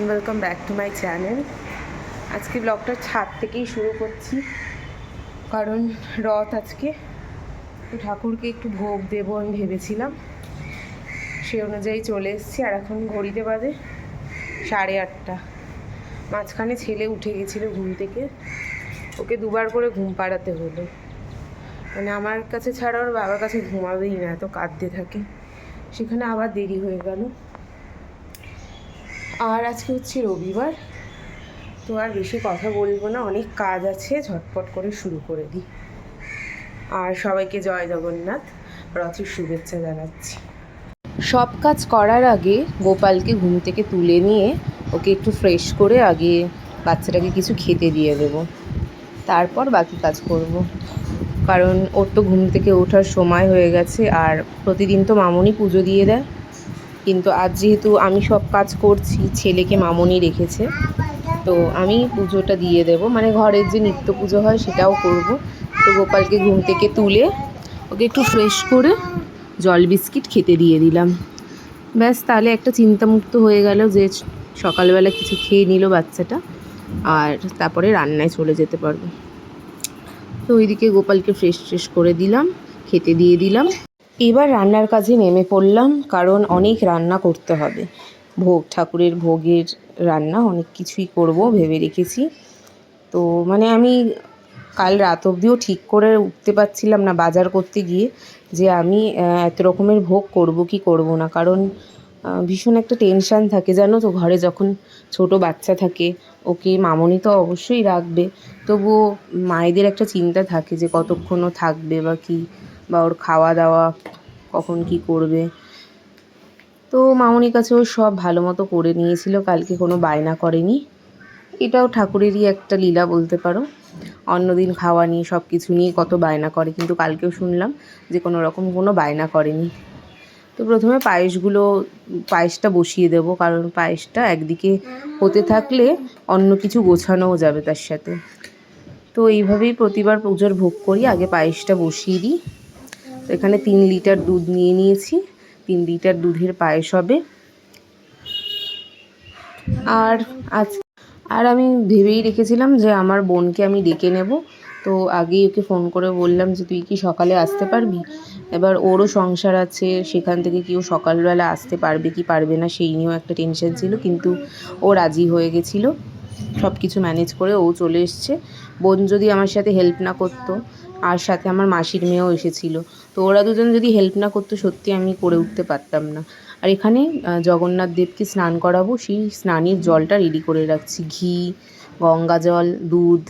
And welcome back to my channel আজকে ব্লগটা ছাদ থেকেই শুরু করছি। কারণ রথ আজকে ঠাকুরকে একটু ভোগ দেবো আমি ভেবেছিলাম। সে অনুযায়ী চলে এসেছি, আর এখন ঘড়িতে বাজে সাড়ে আটটা। মাঝখানে ছেলে উঠে গেছিল ঘুম থেকে। ওকে দুবার করে ঘুম পাড়াতে হলো। মানে আমার কাছে ছাড়া ওর বাবার কাছে ঘুমাবেই না, এত কাঁদতে থাকে। সেখানে আবার দেরি হয়ে গেল। আর আজকে হচ্ছে রবিবার, তো আর বেশি কথা বলব না, অনেক কাজ আছে, ঝটপট করে শুরু করে দিই। আর সবাইকে জয় জগন্নাথ, রথের শুভেচ্ছা জানাচ্ছি। সব কাজ করার আগে গোপালকে ঘুম থেকে তুলে নিয়ে ওকে একটু ফ্রেশ করে আগে বাচ্চাটাকে কিছু খেতে দিয়ে দেব। তারপর বাকি কাজ করব। কারণ ওর তো ঘুম থেকে ওঠার সময় হয়ে গেছে, আর প্রতিদিন তো মামনি পুজো দিয়ে দেয়। কিন্তু আজ যেহেতু আমি সব কাজ করছি, ছেলেকে মামনি রেখেছে, তো আমি পুজোটা দিয়ে দেব। মানে ঘরের যে নিত্য পুজো হয় সেটাও করব। তো গোপালকে ঘুম থেকে তুলে ওকে একটু ফ্রেশ করে জল বিস্কিট খেতে দিয়ে দিলাম। ব্যাস, তাহলে একটা চিন্তামুক্ত হয়ে গেল যে সকালবেলা কিছু খেয়ে নিল বাচ্চাটা আর তারপরে রান্নায় চলে যেতে পারবে। তো ওইদিকে গোপালকে ফ্রেশ ফ্রেশ করে দিলাম, খেতে দিয়ে দিলাম। এবার রান্নার কাজে নেমে পড়লাম, কারণ অনেক রান্না করতে হবে। ভোগ, ঠাকুরের ভোগের রান্না অনেক কিছুই করব ভেবে রেখেছি। তো মানে আমি কাল রাত অবধিও ঠিক করে উঠতে পারছিলাম না বাজার করতে গিয়ে যে আমি এত রকমের ভোগ করব কি করব না। কারণ ভীষণ একটা টেনশান থাকে, জানো তো, ঘরে যখন ছোট বাচ্চা থাকে, ওকে মামনি তো অবশ্যই রাখবে। তবুও মায়েদের একটা চিন্তা থাকে যে কতক্ষণও থাকবে বা কি বা ওর খাওয়া দাওয়া কখন কি করবে। তো মামনির কাছে ও সব ভালো মতো করে নিয়েছিল, কালকে কোনো বায়না করেনি। এটাও ঠাকুরেরই একটা লীলা বলতে পারো। অন্যদিন খাওয়া নিয়ে সব কিছু নিয়ে কত বায়না করে, কিন্তু কালকেও শুনলাম যে কোনো রকম কোনো বায়না করেনি। তো প্রথমে পায়েসগুলো, পায়েসটা বসিয়ে দেব, কারণ পায়েসটা একদিকে হতে থাকলে অন্য কিছু গোছানোও যাবে তার সাথে। তো এইভাবেই প্রতিবার পুজোর ভোগ করি, আগে পায়েসটা বসিয়ে দিই। তো এখানে তিন লিটার দুধ নিয়ে নিয়েছি। তিন লিটার দুধের পায়েস হবে। আর আজ আর আমি ভেবেই রেখেছিলাম যে আমার বোনকে আমি ডেকে নেব। তো আগেই ওকে ফোন করে বললাম যে, তুই কি সকালে আসতে পারবি? এবার ওরও সংসার আছে, সেখান থেকে কেউ সকালবেলা আসতে পারবে কি পারবে না সেই নিয়েও একটা টেনশন ছিল। কিন্তু ও রাজি হয়ে গেছিল। সব কিছু ম্যানেজ করে ও চলে এসছে। বোন যদি আমার সাথে হেল্প না করতো আর সাথে আমার মাসির মেয়েও এসেছিল। তো ওরা দুজন যদি হেল্প না করতো, সত্যি আমি করে উঠতে পারতাম না। আর এখানে জগন্নাথ দেবকে স্নান করাবো, সেই স্নানের জলটা রেডি করে রাখছি। ঘি, গঙ্গা জল, দুধ,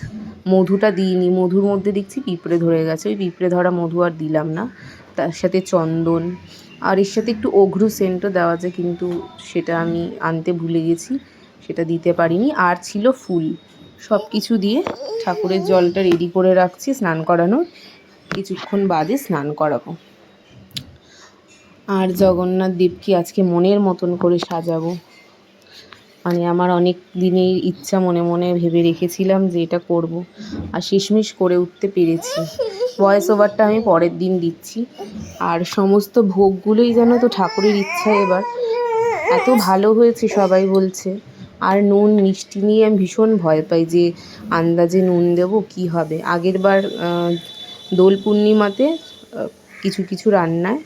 মধুটা দিইনি। মধুর মধ্যে দেখছি পিঁপড়ে ধরে গেছে। ওই পিঁপড়ে ধরা মধু আর দিলাম না। তার সাথে চন্দন। আর এর সাথে একটু অঘ্রু সেন্টও দেওয়া যায় কিন্তু সেটা আমি আনতে ভুলে গেছি। সেটা দিতে পারিনি। আর ছিল ফুল। সব কিছু দিয়ে ঠাকুরের জলটা রেডি করে রাখছি, স্নান করানোর। কিছুক্ষণ বাদে স্নান করাবো। আর জগন্নাথ দেবকে আজকে মনের মতন করে সাজাবো। মানে আমার অনেক দিনের ইচ্ছা মনে মনে ভেবে রেখেছিলাম যে এটা করব। আর শেষমেশ করে উঠতে পেরেছি। ভয়েস ওভারটা আমি পরের দিন দিচ্ছি। আর সমস্ত ভোগগুলোই যেন তো ঠাকুরের ইচ্ছা এবার। এত ভালো হয়েছে সবাই বলছে। আর নুন, মিষ্টি নিয়ে আমি ভীষণ ভয় পাই যে আন্দাজে নুন দেবো, কি হবে? আগের বার দোল পূর্ণিমাতে কিছু কিছু রান্নায়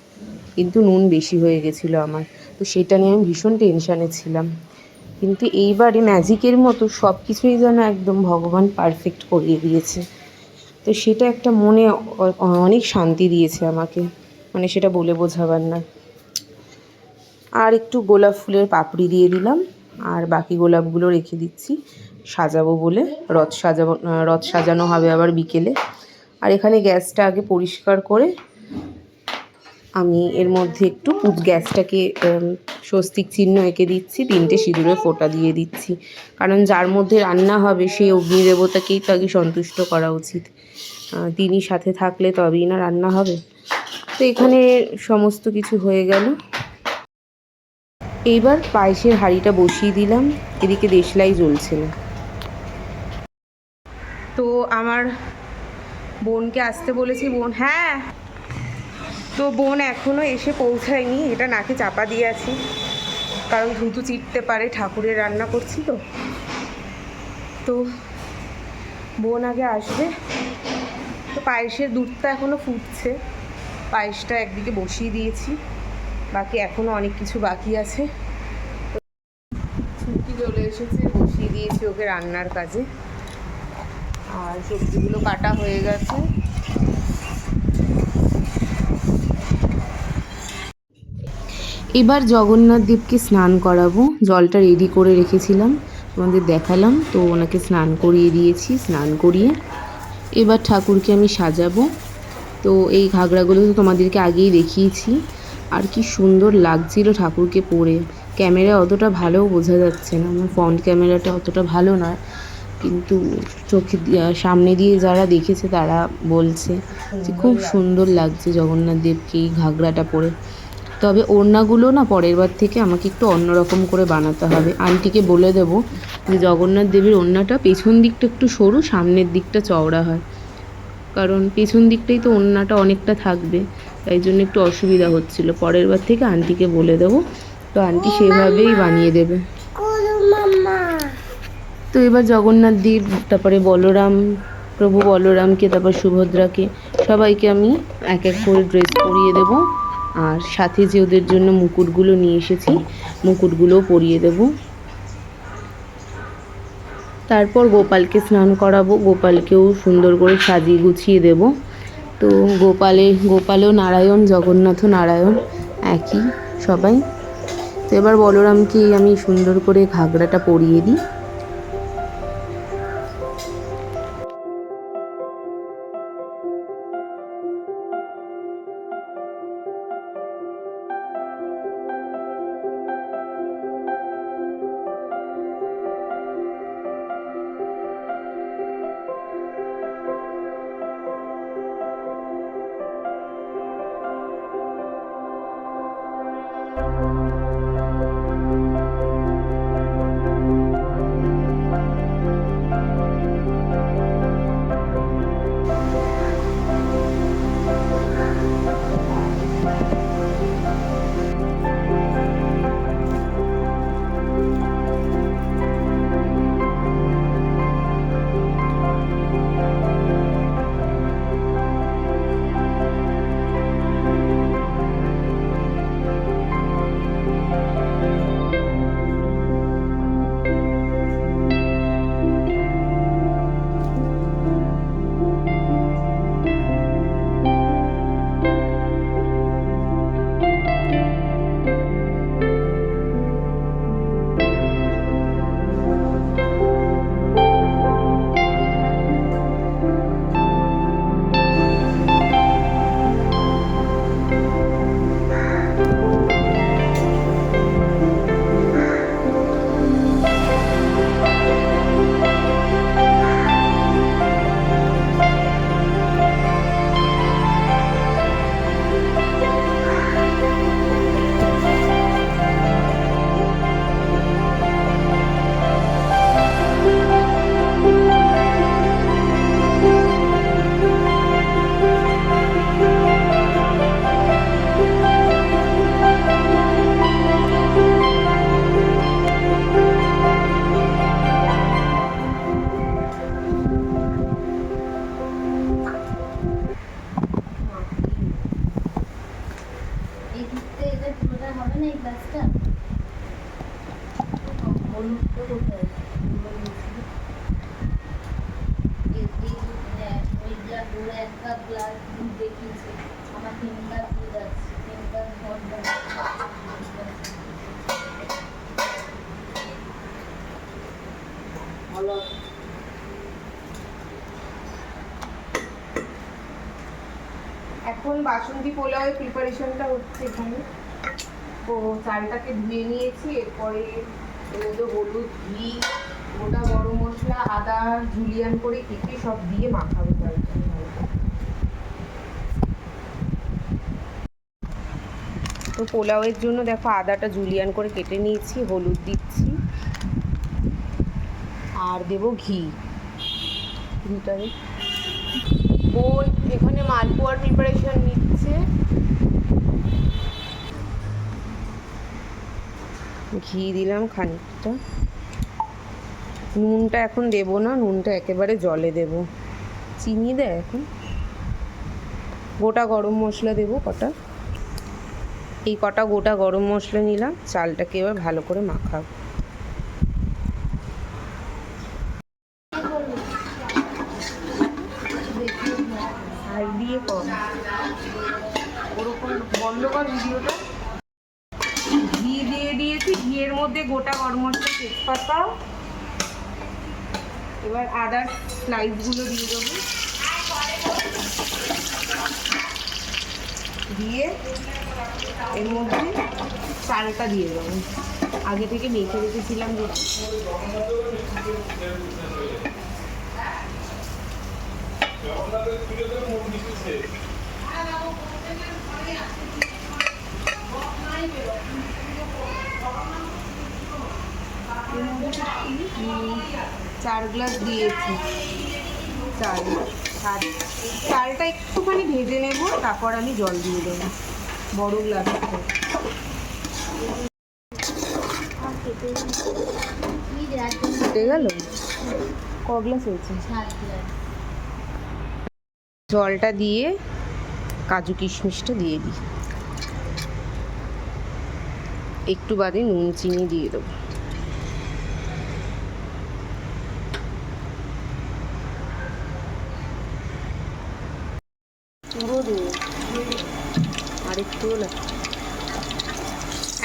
কিন্তু নুন বেশি হয়ে গেছিল আমার। তো সেটা নিয়ে আমি ভীষণ টেনশানে ছিলাম। কিন্তু এইবারে ম্যাজিকের মতো সব কিছুই যেন একদম ভগবান পারফেক্ট করিয়ে দিয়েছে। তো সেটা একটা মনে অনেক শান্তি দিয়েছে আমাকে। মানে সেটা বলে বোঝাবার না আর একটু গোলাপ ফুলের পাপড়ি দিয়ে দিলাম। আর বাকি গোলাপগুলো রেখে দিচ্ছি। সাজাবো বলে। রথ সাজাবো, রথ সাজানো হবে আবার বিকেলে। আর এখানে গ্যাসটা আগে পরিষ্কার করে আমি এর মধ্যে একটু উদ গ্যাসটাকে স্বস্তিক চিহ্ন এঁকে দিচ্ছি। তিনটে সিঁদুরে ফোঁটা দিয়ে দিচ্ছি। কারণ যার মধ্যে রান্না হবে সেই অগ্নিদেবতাকেই তো আগে সন্তুষ্ট করা উচিত। তিনি সাথে থাকলে তবেই না রান্না হবে। তো এখানে সমস্ত কিছু হয়ে গেল। এইবার পায়েসের হাঁড়িটা বসিয়ে দিলাম, এদিকে দেশলাই জ্বলছে না। তো আমার বোনকে আসতে বলেছি, বোন হ্যাঁ। তো বোন এখনও এসে পৌঁছায়নি, এটা নাকে চাপা দিয়ে আছি। কারণ ধুতু চিটতে পারে, ঠাকুরের রান্না করছি তো। তো বোন আগে আসবে। তো পায়েসের দুধটা এখনও ফুটছে, পায়েসটা একদিকে বসিয়ে দিয়েছি। বাকি এখনও অনেক কিছু বাকি আছে। ছুটি চলে এসেছে, বসিয়ে দিয়েছি ওকে রান্নার কাজে। আর সবজিগুলো কাটা হয়ে গেছে। এবার জগন্নাথ দেবকে স্নান করাবো। জলটা রেডি করে রেখেছিলাম, তোমাদের দেখালাম। তো ওনাকে স্নান করিয়ে দিয়েছি, স্নান করিয়ে। এবার ঠাকুরকে আমি সাজাবো। তো এই ঘাগরাগুলো তো তোমাদেরকে আগেই দেখিয়েছি। আর কি সুন্দর লাগছিল ঠাকুরকে পরে ক্যামেরা অতটা ভালো বোঝা যাচ্ছে না। আমার ফ্রন্ট ক্যামেরাটা অতটা ভালো নয়। কিন্তু চোখে সামনে দিয়ে যারা দেখেছে তারা বলছে যে খুব সুন্দর লাগছে জগন্নাথ দেবকে এই ঘাগরাটা পরে। তবে ওড়নাগুলো না পরের বার থেকে আমাকে একটু অন্যরকম করে বানাতে হবে। আন্টিকে বলে দেব যে জগন্নাথ দেবের ওড়নাটা পেছন দিকটা একটু সরু, সামনের দিকটা চওড়া হয়। কারণ পেছন দিকটাই তো ওড়নাটা অনেকটা থাকবে। তাই জন্য একটু অসুবিধা হচ্ছিল। পরের বার থেকে আন্টিকে বলে দেবো। তো আন্টি সেভাবেই বানিয়ে দেবে। তো এবার জগন্নাথ দেব তারপরে বলরাম প্রভু বলরামকে তারপর সুভদ্রাকে সবাইকে আমি এক এক করে ড্রেস পরিয়ে দেব। আর সাথে যে ওদের জন্য মুকুটগুলো নিয়ে এসেছি মুকুটগুলোও পরিয়ে দেব। তারপর গোপালকে স্নান করাবো। গোপালকেও সুন্দর করে সাজিয়ে গুছিয়ে দেব। তো গোপালে, গোপালও নারায়ণ জগন্নাথ নারায়ণ, একই সবাই। তো এবার বলরামকে আমি সুন্দর করে ঘাগরাটা পরিয়ে দিই। বাসন্তী পোলাওয়ের প্রিপারেশনটা হচ্ছে এখানে তো চালটাকে ধুয়ে নিয়েছি, এরপরে এর মধ্যে হলুদ, ঘি, গোটা গরম মশলা, আদা জুলিয়ান করে কেটে সব দিয়ে মাখাবো চালটা। তো পোলাওয়ের জন্য দেখো আদাটা জুলিয়ান করে কেটে নিয়েছি, হলুদ দিচ্ছি আর দেবো ঘি ঘিটা দিই। মালপোয়ার প্রিপারেশন নিচ্ছে। ঘি দিলাম খানিকটা। নুনটা এখন দেবো না, নুনটা একেবারে জলে দেব। চিনি দেয় এখন। গোটা গরম মশলা দেবো কটা। এই কটা গোটা গরম মশলা নিলাম, চালটাকে এবার ভালো করে মাখাবো আর দিয়ে কর ওরকম বন্ধ কর ভিডিওটা ঘি দিয়ে দিয়েছি ঘিয়ের মধ্যে গোটা গরম মশলা তেজপাতা এবার আদার স্লাইসগুলো দিয়ে দেবো। দিয়ে এর মধ্যে চালটা দিয়ে দেবো। আগে থেকে মেখে রেখেছিলাম উম, চার গ্লাস দিয়েছি। চাল চালটা একটুখানি ভেজে নেব, তারপর আমি জল দিয়ে দেবো। বড় গ্লাস ফুটে গেল? ক গ্লাস হয়েছে? জলটা দিয়ে কাজু কিশমিশটা দিয়ে দিই। একটু বাদে নুন, চিনি দিয়ে দেবো। পুরো দিয়ে আর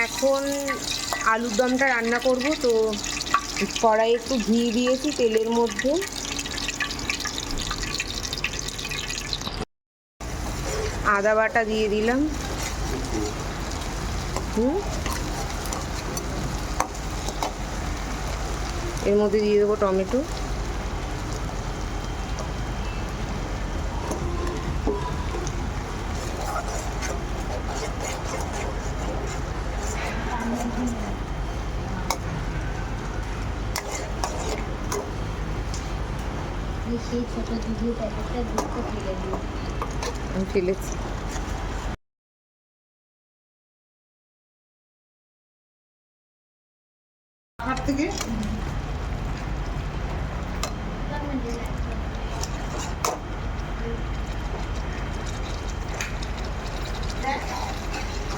এখন আলুর দমটা রান্না করব, তো কড়াই একটু ঘি দিয়েছি তেলের মধ্যে। আদা বাটা দিয়ে দিলাম। হুম। এর মধ্যে দিয়ে দেবো টমেটো। সেই ছোট দুধের প্যাকেটটা দুধটা ফেলে দিই আমি ফেলেছি। হাত থেকে?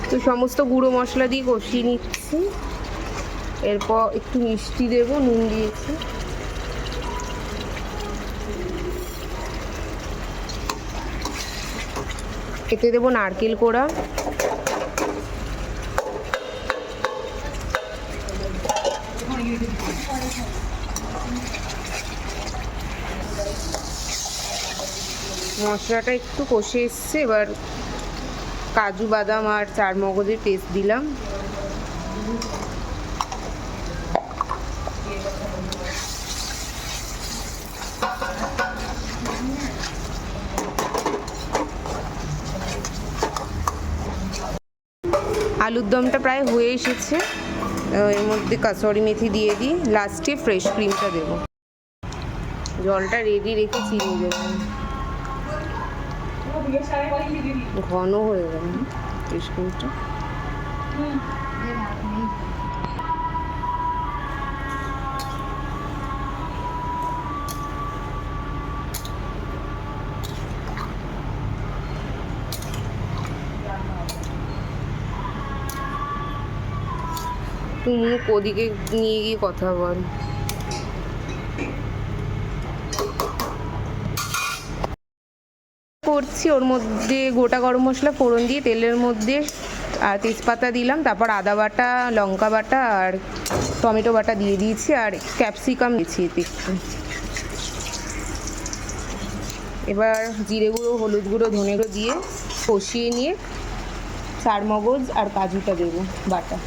তো সমস্ত গুঁড়ো মশলা দিয়ে কষিয়ে নিচ্ছি। এরপর একটু মিষ্টি দেবো নুন দিয়েছি। এতে দেবো নারকেল কোড়া। মশলাটা একটু কষে এসছে, এবার কাজু বাদাম আর চার মগজের পেস্ট দিলাম। আলুর দমটা প্রায় হয়ে এসেছে। এর মধ্যে কাসরি মেথি দিয়ে দিই। লাস্টে ফ্রেশ ক্রিমটা দেব। জলটা রেডি রেখে চিনি দেব ঘন হয়ে গেল ফ্রেশ ক্রিমটা ওদিকে নিয়ে গিয়ে কথা বল। করছি, ওর মধ্যে গোটা গরম মশলা, ফোড়ন দিয়ে, তেলের মধ্যে, আর তেজপাতা দিলাম, তারপর আদা বাটা, লঙ্কা বাটা, আর টমেটো বাটা দিয়ে দিয়েছি, আর ক্যাপসিকাম দিয়েছি এতে। এবার জিরে গুঁড়ো, হলুদ গুঁড়ো, ধনে গুঁড়ো দিয়ে কষিয়ে নিয়ে চার মগজ আর কাজুটা দেবো, বাটা।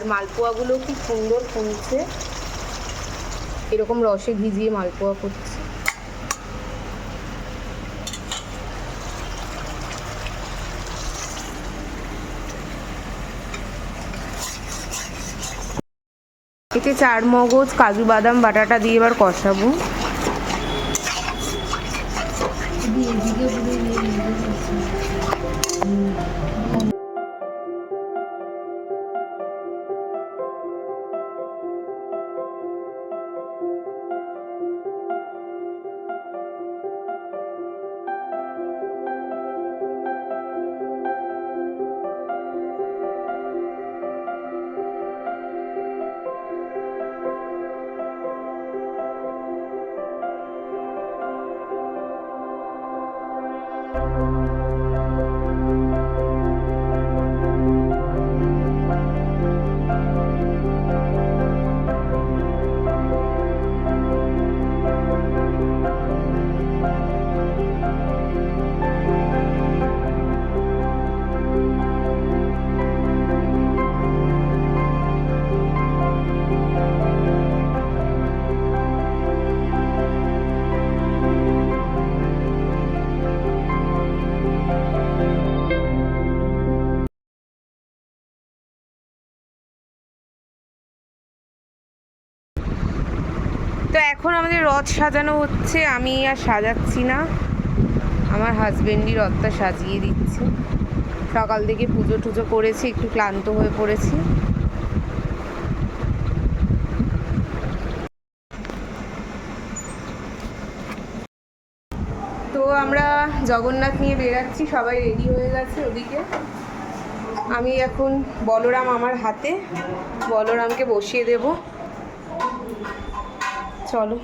আর মালপোয়াগুলো কি সুন্দর ফুলছে। এরকম রসে ভিজিয়ে মালপোয়া করছে। এতে চার মগজ কাজু বাদাম, বাটাটা দিয়ে এবার কষাবো। দিয়ে রথ সাজানো হচ্ছে, আমি আর সাজাচ্ছি না। আমার হাজবেন্ডই রথটা সাজিয়ে দিচ্ছে। সকাল থেকে পুজো টুজো করেছি, একটু ক্লান্ত হয়ে পড়েছি। তো আমরা জগন্নাথ নিয়ে বেরাচ্ছি, সবাই রেডি হয়ে গেছে ওদিকে। আমি এখন বলরাম আমার হাতে, বলরামকে বসিয়ে দেব। চলো।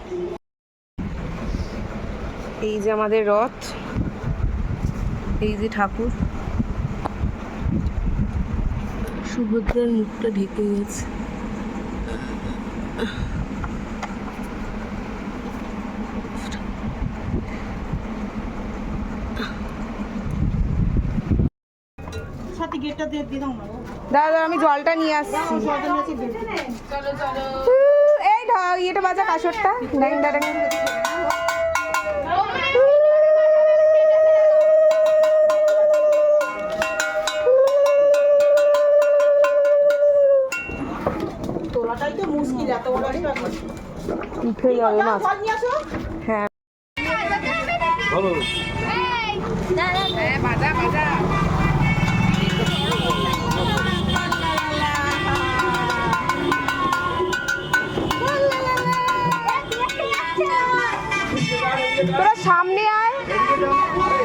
এই যে আমাদের রথ এই যে ঠাকুর। সুভদ্রার মুখটা ঢেকে গেছে। দাদা আমি জলটা নিয়ে আসছি। এই ইয়েটা বাজা কাসরটা। ড্যাং ড্যাং তোলাটাই তো মুশকিল এত বড় একটা উঠে যাবে মাছ হ্যাঁ হ্যাঁ তোরা সামনে আয় হ্যাঁ,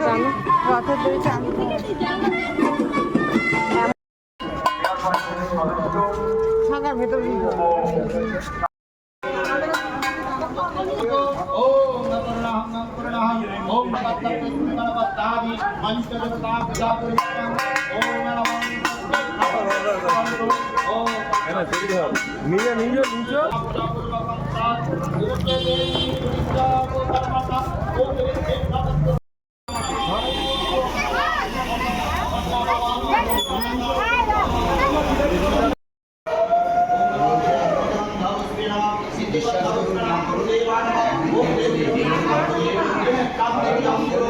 টানো। রথের দড়ি টানো। ক্যামেরাটা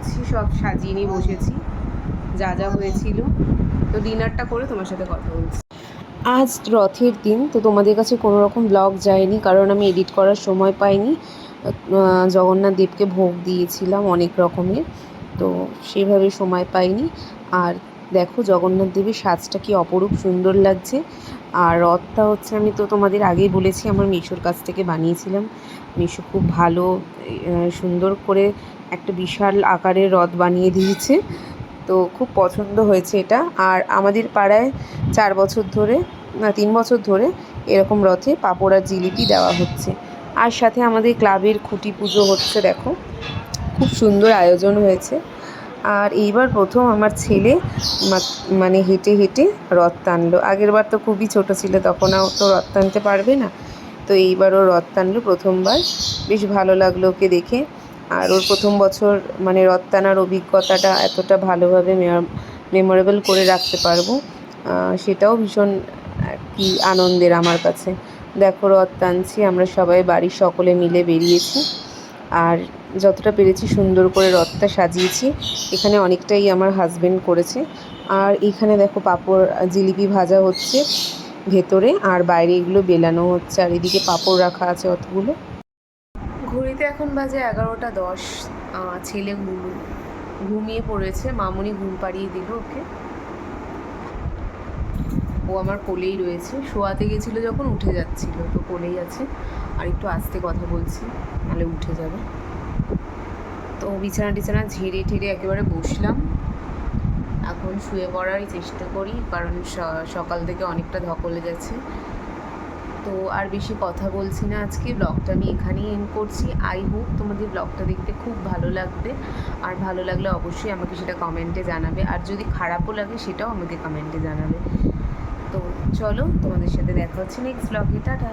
করছি সব সাজিয়ে নিয়ে বসেছি। যা যা হয়েছিল। তো ডিনারটা করে তোমার সাথে কথা বলছি। আজ রথের দিন, তো তোমাদের কাছে কোনো রকম ব্লগ যায়নি, কারণ আমি এডিট করার সময় পাইনি। জগন্নাথ দেবকে ভোগ দিয়েছিলাম অনেক রকমের, তো সেভাবে সময় পাইনি। আর দেখো, জগন্নাথ দেবীর সাজটা কি অপরূপ সুন্দর লাগছে। আর রথটা হচ্ছে, আমি তো তোমাদের আগেই বলেছি, আমার মিশোর কাছ থেকে বানিয়েছিলাম। মিশো খুব ভালো সুন্দর করে একটা বিশাল আকারের রথ বানিয়ে দিয়েছে। তো খুব পছন্দ হয়েছে এটা। আর আমাদের পাড়ায় চার বছর ধরে, না, তিন বছর ধরে এরকম রথে পাঁপড় জিলিপি দেওয়া হচ্ছে। আর সাথে আমাদের ক্লাবের খুঁটি পুজো হচ্ছে, দেখো। খুব সুন্দর আয়োজন হয়েছে। আর এইবার প্রথম আমার ছেলে মানে হেঁটে হেঁটে রথ টানলো। আগের বার তো খুবই ছোট ছিল, তখন তো রথ টানতে পারবে না। তো এইবারও রথ টানলো প্রথমবার। বেশ ভালো লাগল ওকে দেখে। আর ওর প্রথম বছর মানে রথ টানার অভিজ্ঞতাটা এতটা ভালোভাবে মেমোরেবল করে রাখতে পারব। সেটাও ভীষণ কি আনন্দের আমার কাছে। দেখো রথ টানছি আমরা সবাই বাড়ির সকলে মিলে বেরিয়েছি। আর যতটা পেরেছি সুন্দর করে রথটা সাজিয়েছি। এখানে অনেকটাই আমার হাজবেন্ড করেছে। আর এখানে দেখো পাঁপড়, জিলিপি ভাজা হচ্ছে ভেতরে। আর বাইরে এগুলো বেলানো হচ্ছে। আর এদিকে পাঁপড় রাখা আছে অতগুলো। এখন বাজে এগারোটা দশ ছেলে ঘুম- ঘুমিয়ে পড়েছে, মামুনি ঘুম পাড়িয়ে দিল ওকে। ও আমার কোলেই রয়েছে, শোয়াতে গেছিল যখন, উঠে যাচ্ছিল, তো কোলেই আছে। আর একটু আস্তে কথা বলছি, নাহলে উঠে যাবে। তো বিছানা টিছানা ঝেড়ে ঠেড়ে একেবারে বসলাম। এখন শুয়ে পড়ারই চেষ্টা করি, কারণ সকাল থেকে অনেকটা ধকলে গেছে তো আর বেশি কথা বলছি না। আজকে ব্লগটা আমি এখানেই এন্ড করছি। আই হোপ তোমাদের ব্লগটা দেখতে খুব ভালো লাগবে। আর ভালো লাগলে অবশ্যই আমাকে সেটা কমেন্টে জানাবে। আর যদি খারাপও লাগে, সেটাও আমাকে কমেন্টে জানাবে। তো চলো তোমাদের সাথে দেখা হচ্ছে নেক্সট ব্লগে টাটা!